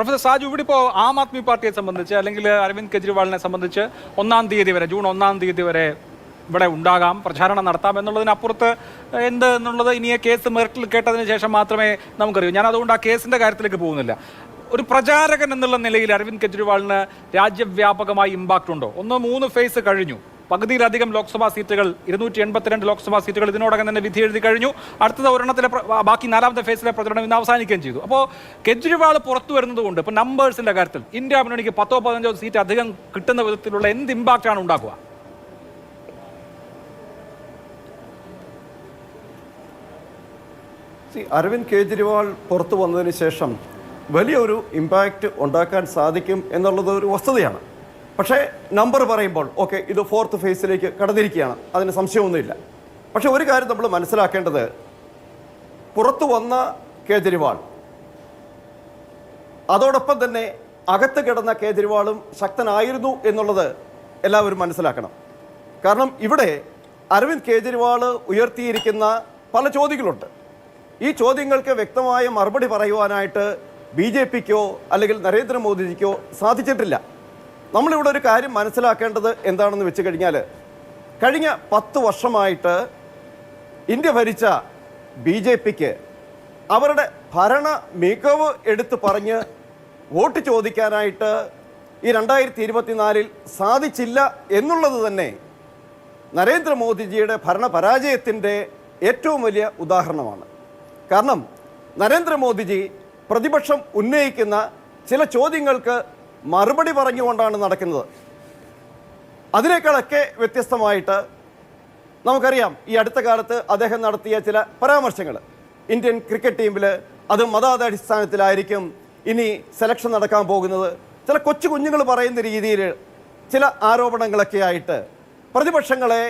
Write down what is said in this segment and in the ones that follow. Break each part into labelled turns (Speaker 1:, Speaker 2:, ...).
Speaker 1: Professor Saju ഇവിടെ ഇപ്പോൾ ആം ആദ്മി പാർട്ടിയെ സംബന്ധിച്ച് അല്ലെങ്കിൽ അരവിന്ദ് കെജ്രിവാളിനെ സംബന്ധിച്ച് ഒന്നാം തീയതി വരെ ജൂൺ ഒന്നാം തീയതി വരെ ഇവിടെ ഉണ്ടാകാം പ്രചാരണം നടത്താം എന്നുള്ളതിനപ്പുറത്ത് എന്ത് എന്നുള്ളത് ഇനി കേസ് മെറിറ്റിൽ കേട്ടതിന് ശേഷം മാത്രമേ നമുക്കറിയൂ. ഞാൻ അതുകൊണ്ട് ആ കേസിന്റെ കാര്യത്തിലേക്ക് പോകുന്നില്ല. ഒരു പ്രചാരകൻ എന്നുള്ള നിലയിൽ അരവിന്ദ് കെജ്രിവാളിന് രാജ്യവ്യാപകമായി ഇമ്പാക്റ്റ് ഉണ്ടോ? ഒന്ന് മൂന്ന് ഫേസ് കഴിഞ്ഞു. പകുതിയിലധികം ലോക്സഭാ സീറ്റുകൾ ഇരുന്നൂറ്റി എൺപത്തിരണ്ട് ലോക്സഭാ സീറ്റുകൾ ഇതിനോടകം തന്നെ വിധി എഴുതി കഴിഞ്ഞു. അടുത്തത് ഒരെണ്ണത്തിലെ ബാക്കി നാലാമത്തെ ഫേസിലെ പ്രചരണം ഇന്ന് അവസാനിക്കുകയും ചെയ്തു. അപ്പോൾ കെജ്രിവാൾ പുറത്തു വരുന്നത് കൊണ്ട് ഇപ്പോൾ നമ്പേഴ്സിന്റെ കാര്യത്തിൽ ഇന്ത്യ മുന്നണിക്ക് പത്തോ പതിനഞ്ചോ സീറ്റ് അധികം കിട്ടുന്ന വിധത്തിലുള്ള എന്ത് ഇമ്പാക്റ്റാണ് ഉണ്ടാക്കുക?
Speaker 2: അരവിന്ദ് കെജ്രിവാൾ പുറത്തു വന്നതിന് ശേഷം വലിയൊരു ഇമ്പാക്റ്റ് ഉണ്ടാക്കാൻ സാധിക്കും എന്നുള്ളത് ഒരു വസ്തുതയാണ്. പക്ഷേ നമ്പർ പറയുമ്പോൾ ഓക്കെ ഇത് ഫോർത്ത് ഫേസിലേക്ക് കടന്നിരിക്കുകയാണ്. അതിന് സംശയമൊന്നുമില്ല. പക്ഷേ ഒരു കാര്യം നമ്മൾ മനസ്സിലാക്കേണ്ടത് പുറത്തു വന്ന കേജ്രിവാൾ അതോടൊപ്പം തന്നെ അകത്ത് കിടന്ന കേജ്രിവാളും ശക്തനായിരുന്നു എന്നുള്ളത് എല്ലാവരും മനസ്സിലാക്കണം. കാരണം ഇവിടെ അരവിന്ദ് കേജ്രിവാൾ ഉയർത്തിയിരിക്കുന്ന പല ചോദ്യങ്ങളുണ്ട്. ഈ ചോദ്യങ്ങൾക്ക് വ്യക്തമായ മറുപടി പറയുവാനായിട്ട് ബി ജെ പിക്കോ അല്ലെങ്കിൽ നരേന്ദ്രമോദിജിക്കോ സാധിച്ചിട്ടില്ല. നമ്മളിവിടെ ഒരു കാര്യം മനസ്സിലാക്കേണ്ടത് എന്താണെന്ന് വെച്ച് കഴിഞ്ഞാൽ കഴിഞ്ഞ പത്ത് വർഷമായിട്ട് ഇന്ത്യ ഭരിച്ച ബി ജെ പിക്ക് അവരുടെ ഭരണ മികവ് എടുത്തു പറഞ്ഞ് വോട്ട് ചോദിക്കാനായിട്ട് ഈ രണ്ടായിരത്തി ഇരുപത്തിനാലിൽ സാധിച്ചില്ല എന്നുള്ളത് തന്നെ നരേന്ദ്രമോദിജിയുടെ ഭരണ പരാജയത്തിന്റെ ഏറ്റവും വലിയ ഉദാഹരണമാണ്. കാരണം നരേന്ദ്രമോദിജി പ്രതിപക്ഷം ഉന്നയിക്കുന്ന ചില ചോദ്യങ്ങൾക്ക് മറുപടി പറഞ്ഞുകൊണ്ടാണ് നടക്കുന്നത്. അതിനേക്കാളൊക്കെ വ്യത്യസ്തമായിട്ട് നമുക്കറിയാം ഈ അടുത്ത കാലത്ത് അദ്ദേഹം നടത്തിയ ചില പരാമർശങ്ങൾ. ഇന്ത്യൻ ക്രിക്കറ്റ് ടീമിൽ അത് മതാതടിസ്ഥാനത്തിലായിരിക്കും ഇനി സെലക്ഷൻ നടക്കാൻ പോകുന്നത്. ചില കൊച്ചു കുഞ്ഞുങ്ങൾ പറയുന്ന രീതിയിൽ ചില ആരോപണങ്ങളൊക്കെ ആയിട്ട് പ്രതിപക്ഷങ്ങളെ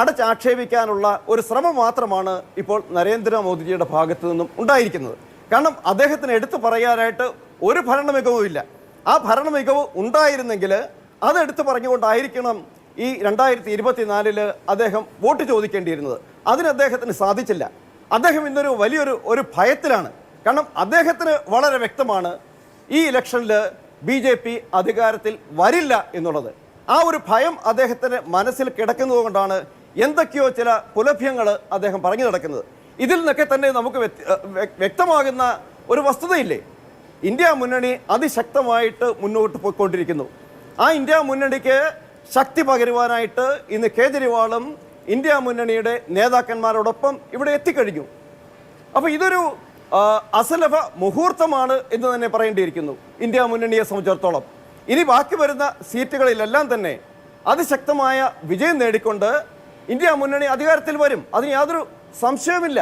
Speaker 2: അടച്ചാക്ഷേപിക്കാനുള്ള ഒരു ശ്രമം മാത്രമാണ് ഇപ്പോൾ നരേന്ദ്രമോദിജിയുടെ ഭാഗത്തു നിന്നും ഉണ്ടായിരിക്കുന്നത്. കാരണം അദ്ദേഹത്തിന് എടുത്തു പറയാനായിട്ട് ഒരു ഭരണ മികവുമില്ല ആ ഭരണ മികവ് ഉണ്ടായിരുന്നെങ്കിൽ അതെടുത്ത് പറഞ്ഞുകൊണ്ടായിരിക്കണം ഈ രണ്ടായിരത്തി ഇരുപത്തിനാലിൽ അദ്ദേഹം വോട്ട് ചോദിക്കേണ്ടിയിരുന്നത്. അതിന് അദ്ദേഹത്തിന് സാധിച്ചില്ല. അദ്ദേഹം ഇന്നൊരു വലിയൊരു ഒരു ഭയത്തിലാണ്. കാരണം അദ്ദേഹത്തിന് വളരെ വ്യക്തമാണ് ഈ ഇലക്ഷനിൽ ബി ജെ പി അധികാരത്തിൽ വരില്ല എന്നുള്ളത്. ആ ഒരു ഭയം അദ്ദേഹത്തിന് മനസ്സിൽ കിടക്കുന്നതുകൊണ്ടാണ് എന്തൊക്കെയോ ചില കുലഭ്യങ്ങൾ അദ്ദേഹം പറഞ്ഞു നടക്കുന്നത്. ഇതിൽ നിന്നൊക്കെ തന്നെ നമുക്ക് വ്യക്തമാകുന്ന ഒരു വസ്തുതയില്ലേ? ഇന്ത്യ മുന്നണി അതിശക്തമായിട്ട് മുന്നോട്ട് പോയിക്കൊണ്ടിരിക്കുന്നു. ആ ഇന്ത്യ മുന്നണിക്ക് ശക്തി പകരുവാനായിട്ട് ഇന്ന് കേജ്രിവാളും ഇന്ത്യ മുന്നണിയുടെ നേതാക്കന്മാരോടൊപ്പം ഇവിടെ എത്തിക്കഴിഞ്ഞു. അപ്പോൾ ഇതൊരു അസലഭ മുഹൂർത്തമാണ് എന്ന് തന്നെ പറയേണ്ടിയിരിക്കുന്നു ഇന്ത്യ മുന്നണിയെ സംബന്ധിച്ചിടത്തോളം. ഇനി ബാക്കി വരുന്ന സീറ്റുകളിലെല്ലാം തന്നെ അതിശക്തമായ വിജയം നേടിക്കൊണ്ട് ഇന്ത്യ മുന്നണി അധികാരത്തിൽ വരും. അതിന് യാതൊരു സംശയവുമില്ല.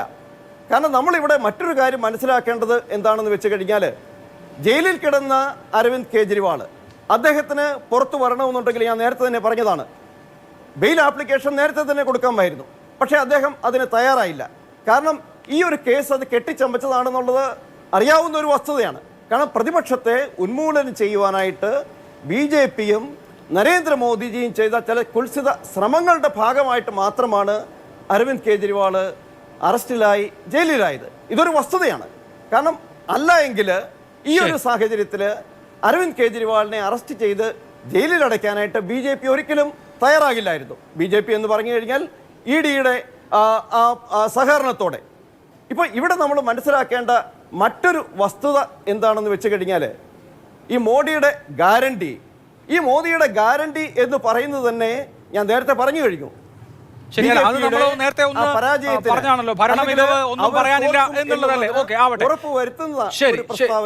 Speaker 2: കാരണം നമ്മളിവിടെ മറ്റൊരു കാര്യം മനസ്സിലാക്കേണ്ടത് എന്താണെന്ന് വെച്ച് കഴിഞ്ഞാൽ ജയിലിൽ കിടന്ന അരവിന്ദ് കേജ്രിവാൾ അദ്ദേഹത്തിന് പുറത്തു വരണമെന്നുണ്ടെങ്കിൽ ഞാൻ നേരത്തെ തന്നെ പറഞ്ഞതാണ്. ബെയിൽ ആപ്ലിക്കേഷൻ നേരത്തെ തന്നെ കൊടുക്കാമായിരുന്നു. പക്ഷേ അദ്ദേഹം അതിന് തയ്യാറായില്ല. കാരണം ഈ ഒരു കേസ് അത് കെട്ടിച്ചമച്ചതാണെന്നുള്ളത് അറിയാവുന്ന ഒരു വസ്തുതയാണ്. കാരണം പ്രതിപക്ഷത്തെ ഉന്മൂലനം ചെയ്യുവാനായിട്ട് ബി ജെ പിയും നരേന്ദ്രമോദിജിയും ചെയ്ത ചില കുൽസിത ശ്രമങ്ങളുടെ ഭാഗമായിട്ട് മാത്രമാണ് അരവിന്ദ് കെജ്രിവാൾ അറസ്റ്റിലായി ജയിലിലായത്. ഇതൊരു വസ്തുതയാണ്. കാരണം അല്ല എങ്കിൽ ഈ ഒരു സാഹചര്യത്തിൽ അരവിന്ദ് കെജ്രിവാളിനെ അറസ്റ്റ് ചെയ്ത് ജയിലിൽ അടയ്ക്കാനായിട്ട് ബി ജെ പി ഒരിക്കലും തയ്യാറാകില്ലായിരുന്നു. ബി ജെ പി എന്ന് പറഞ്ഞു കഴിഞ്ഞാൽ ഇ ഡിയുടെ സഹകരണത്തോടെ. ഇപ്പോൾ ഇവിടെ നമ്മൾ മനസ്സിലാക്കേണ്ട മറ്റൊരു വസ്തുത എന്താണെന്ന് വെച്ച് കഴിഞ്ഞാൽ ഈ മോഡിയുടെ ഗ്യാരണ്ടി ഈ മോദിയുടെ ഗ്യാരണ്ടി എന്ന് പറയുന്നത് തന്നെ ഞാൻ നേരത്തെ പറഞ്ഞു കഴിഞ്ഞു.
Speaker 1: പരാജയത്തിൽ അത് നമ്മൾ നേരത്തെ ഒന്ന് പറഞ്ഞാണല്ലോ. ഭരണമികവ് ഒന്നും പറയാനില്ല എന്നുള്ളതല്ലേ.
Speaker 2: എന്നുള്ളത്
Speaker 1: ഓക്കെ ആവട്ടെ.
Speaker 2: ഉറപ്പ് വരുത്തുന്നതാണ്